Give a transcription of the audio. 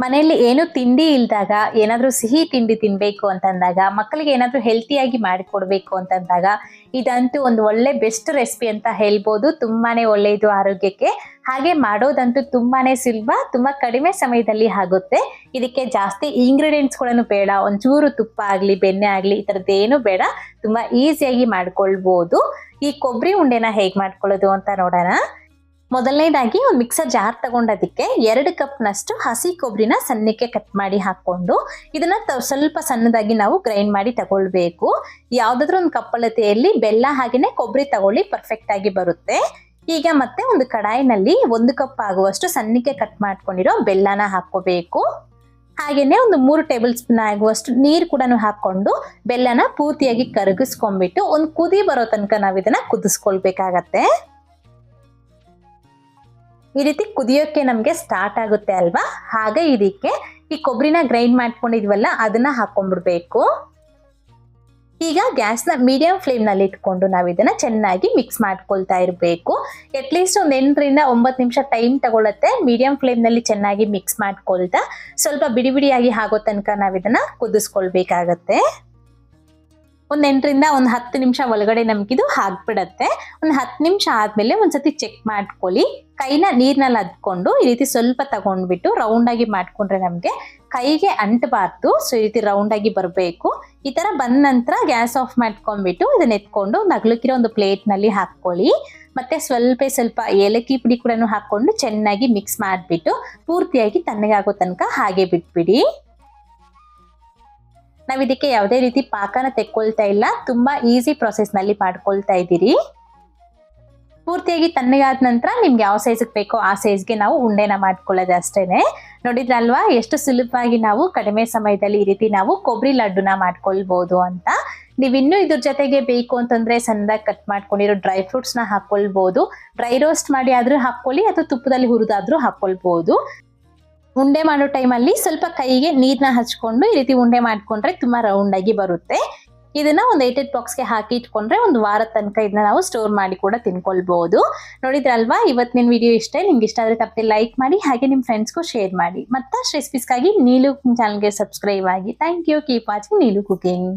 ಮನೆಯಲ್ಲಿ ಏನು ತಿಂಡಿ ಇಲ್ದಾಗ ಏನಾದರೂ ಸಿಹಿ ತಿಂಡಿ ತಿನ್ನಬೇಕು ಅಂತಂದಾಗ, ಮಕ್ಕಳಿಗೆ ಏನಾದರೂ ಹೆಲ್ತಿಯಾಗಿ ಮಾಡಿಕೊಡ್ಬೇಕು ಅಂತಂದಾಗ, ಇದಂತೂ ಒಂದು ಒಳ್ಳೆ ಬೆಸ್ಟ್ ರೆಸಿಪಿ ಅಂತ ಹೇಳ್ಬೋದು. ತುಂಬಾನೇ ಒಳ್ಳೆಯದು ಆರೋಗ್ಯಕ್ಕೆ. ಹಾಗೆ ಮಾಡೋದಂತೂ ತುಂಬಾನೇ ಸುಲಭ, ತುಂಬಾ ಕಡಿಮೆ ಸಮಯದಲ್ಲಿ ಆಗುತ್ತೆ. ಇದಕ್ಕೆ ಜಾಸ್ತಿ ಇಂಗ್ರೀಡಿಯೆಂಟ್ಸ್ಗಳನ್ನು ಬೇಡ. ಒಂಚೂರು ತುಪ್ಪ ಆಗಲಿ, ಬೆಣ್ಣೆ ಆಗಲಿ, ಈ ಥರದ್ದು ಏನು ಬೇಡ. ತುಂಬಾ ಈಸಿಯಾಗಿ ಮಾಡ್ಕೊಳ್ಬೋದು. ಈ ಕೊಬ್ಬರಿ ಉಂಡೆನ ಹೇಗೆ ಮಾಡ್ಕೊಳ್ಳೋದು ಅಂತ ನೋಡೋಣ. ಮೊದಲನೇದಾಗಿ ಒಂದು ಮಿಕ್ಸರ್ ಜಾರ್ ತಗೊಂಡದಕ್ಕೆ ಎರಡು ಕಪ್ನಷ್ಟು ಹಸಿ ಕೊಬ್ಬರಿನ ಸಣ್ಣಕ್ಕೆ ಕಟ್ ಮಾಡಿ ಹಾಕ್ಕೊಂಡು ಇದನ್ನ ಸ್ವಲ್ಪ ಸಣ್ಣದಾಗಿ ನಾವು ಗ್ರೈಂಡ್ ಮಾಡಿ ತಗೊಳ್ಬೇಕು. ಯಾವುದಾದ್ರೂ ಒಂದು ಕಪ್ಪಳತೆಯಲ್ಲಿ ಬೆಲ್ಲ ಹಾಗೆಯೇ ಕೊಬ್ಬರಿ ತಗೊಳ್ಳಿ ಪರ್ಫೆಕ್ಟ್ ಆಗಿ ಬರುತ್ತೆ. ಈಗ ಮತ್ತೆ ಒಂದು ಕಡಾಯಿನಲ್ಲಿ ಒಂದು ಕಪ್ ಆಗುವಷ್ಟು ಸಣ್ಣಕ್ಕೆ ಕಟ್ ಮಾಡ್ಕೊಂಡಿರೋ ಬೆಲ್ಲನ ಹಾಕ್ಕೋಬೇಕು. ಹಾಗೆಯೇ ಒಂದು ಮೂರು ಟೇಬಲ್ ಸ್ಪೂನ್ ಆಗುವಷ್ಟು ನೀರು ಕೂಡ ಹಾಕ್ಕೊಂಡು ಬೆಲ್ಲನ ಪೂರ್ತಿಯಾಗಿ ಕರಗಿಸ್ಕೊಂಡ್ಬಿಟ್ಟು ಒಂದು ಕುದಿ ಬರೋ ತನಕ ನಾವು ಇದನ್ನ ಕುದಿಸ್ಕೊಳ್ಬೇಕಾಗತ್ತೆ. ಈ ರೀತಿ ಕುದಿಯೋಕ್ಕೆ ನಮಗೆ ಸ್ಟಾರ್ಟ್ ಆಗುತ್ತೆ ಅಲ್ವಾ? ಹಾಗೆ ಇದಕ್ಕೆ ಈ ಕೊಬ್ಬರಿನ ಗ್ರೈಂಡ್ ಮಾಡ್ಕೊಂಡಿದ್ವಲ್ಲ, ಅದನ್ನ ಹಾಕೊಂಡ್ಬಿಡ್ಬೇಕು. ಈಗ ಗ್ಯಾಸ್ನ ಮೀಡಿಯಂ ಫ್ಲೇಮ್ನಲ್ಲಿ ಇಟ್ಕೊಂಡು ನಾವು ಇದನ್ನ ಚೆನ್ನಾಗಿ ಮಿಕ್ಸ್ ಮಾಡ್ಕೊಳ್ತಾ ಇರಬೇಕು. ಅಟ್ಲೀಸ್ಟ್ ಒಂದು ಎಂಟರಿಂದ ಒಂಬತ್ತು ನಿಮಿಷ ಟೈಮ್ ತಗೊಳ್ಳುತ್ತೆ ಮೀಡಿಯಂ ಫ್ಲೇಮ್ನಲ್ಲಿ ಚೆನ್ನಾಗಿ ಮಿಕ್ಸ್ ಮಾಡ್ಕೊಳ್ತಾ. ಸ್ವಲ್ಪ ಬಿಡಿ ಬಿಡಿಯಾಗಿ ಆಗೋ ತನಕ ನಾವು ಇದನ್ನ ಕುದಿಸ್ಕೊಳ್ಬೇಕಾಗತ್ತೆ. ಒಂದು ಎಂಟರಿಂದ ಒಂದು ಹತ್ತು ನಿಮಿಷ ಒಳಗಡೆ ನಮ್ಗಿದು ಹಾಕ್ಬಿಡತ್ತೆ ಒಂದು ಹತ್ತು ನಿಮಿಷ ಆದ್ಮೇಲೆ ಒಂದ್ಸತಿ ಚೆಕ್ ಮಾಡ್ಕೊಳ್ಳಿ. ಕೈನ ನೀರ್ನಲ್ಲಿ ಹದ್ಕೊಂಡು ಈ ರೀತಿ ಸ್ವಲ್ಪ ತಗೊಂಡ್ಬಿಟ್ಟು ರೌಂಡ್ ಆಗಿ ಮಾಡ್ಕೊಂಡ್ರೆ ನಮಗೆ ಕೈಗೆ ಅಂಟಬಾರ್ದು. ಸೊ ಈ ರೀತಿ ರೌಂಡ್ ಆಗಿ ಬರಬೇಕು. ಈ ತರ ಬಂದ ನಂತರ ಗ್ಯಾಸ್ ಆಫ್ ಮಾಡ್ಕೊಂಡ್ಬಿಟ್ಟು ಇದನ್ನ ಎತ್ಕೊಂಡು ಒಂದು ಅಗ್ಲಕ್ಕಿರೋ ಒಂದು ಪ್ಲೇಟ್ನಲ್ಲಿ ಹಾಕೊಳ್ಳಿ ಮತ್ತೆ ಸ್ವಲ್ಪ ಸ್ವಲ್ಪ ಏಲಕ್ಕಿ ಪುಡಿ ಕೂಡ ಹಾಕೊಂಡು ಚೆನ್ನಾಗಿ ಮಿಕ್ಸ್ ಮಾಡಿಬಿಟ್ಟು ಪೂರ್ತಿಯಾಗಿ ತಣ್ಣಗಾಗೋ ತನಕ ಹಾಗೆ ಬಿಟ್ಬಿಡಿ. ನಾವ್ ಇದಕ್ಕೆ ಯಾವುದೇ ರೀತಿ ಪಾಕನ ತೆಕ್ಕೊಳ್ತಾ ಇಲ್ಲ. ತುಂಬಾ ಈಸಿ ಪ್ರೊಸೆಸ್ನಲ್ಲಿ ಮಾಡ್ಕೊಳ್ತಾ ಇದ್ದೀರಿ. ಪೂರ್ತಿಯಾಗಿ ತಣ್ಣಗಾದ ನಂತರ ನಿಮ್ಗೆ ಯಾವ ಸೈಜ್ಗೆ ಬೇಕೋ ಆ ಸೈಜ್ಗೆ ನಾವು ಉಂಡೆನ ಮಾಡ್ಕೊಳ್ಳೋದು ಅಷ್ಟೇನೆ. ನೋಡಿದ್ರಲ್ವಾ? ಎಷ್ಟು ಸುಲಭವಾಗಿ ನಾವು ಕಡಿಮೆ ಸಮಯದಲ್ಲಿ ಈ ರೀತಿ ನಾವು ಕೊಬ್ಬರಿ ಲಡ್ಡುನ ಮಾಡ್ಕೊಳ್ಬಹುದು ಅಂತ. ನೀವು ಇನ್ನೂ ಇದ್ರ ಜೊತೆಗೆ ಬೇಕು ಅಂತಂದ್ರೆ ಸಣ್ಣದಾಗಿ ಕಟ್ ಮಾಡ್ಕೊಂಡಿರೋ ಡ್ರೈ ಫ್ರೂಟ್ಸ್ನ ಹಾಕೊಳ್ಬಹುದು ಡ್ರೈ ರೋಸ್ಟ್ ಮಾಡಿ ಆದ್ರೂ ಹಾಕೊಳ್ಳಿ ಅಥವಾ ತುಪ್ಪದಲ್ಲಿ ಹುರಿದಾದ್ರೂ ಹಾಕೊಳ್ಬಹುದು ಉಂಡೆ ಮಾಡೋ ಟೈಮಲ್ಲಿ ಸ್ವಲ್ಪ ಕೈಗೆ ನೀರನ್ನ ಹಚ್ಕೊಂಡು ಈ ರೀತಿ ಉಂಡೆ ಮಾಡ್ಕೊಂಡ್ರೆ ತುಂಬಾ ರೌಂಡ್ ಆಗಿ ಬರುತ್ತೆ. ಇದನ್ನ ಒಂದು ಏಟೆಡ್ ಬಾಕ್ಸ್ಗೆ ಹಾಕಿ ಇಟ್ಕೊಂಡ್ರೆ ಒಂದು ವಾರ ತನಕ ಇದನ್ನ ನಾವು ಸ್ಟೋರ್ ಮಾಡಿ ಕೂಡ ತಿನ್ಕೊಳ್ಬಹುದು ನೋಡಿದ್ರಲ್ವಾ ಇವತ್ತಿನ ವಿಡಿಯೋ ಇಷ್ಟ. ನಿಮ್ಗೆ ಇಷ್ಟ ಆದ್ರೆ ತಪ್ಪದೆ ಲೈಕ್ ಮಾಡಿ, ಹಾಗೆ ನಿಮ್ಮ ಫ್ರೆಂಡ್ಸ್ಗೂ ಶೇರ್ ಮಾಡಿ. ಮತ್ತಷ್ಟು ರೆಸಿಪೀಸ್ಗಾಗಿ ನೀಲು ಚಾನಲ್ಗೆ ಸಬ್ಸ್ಕ್ರೈಬ್ ಆಗಿ. Thank you keep watching Neelu cooking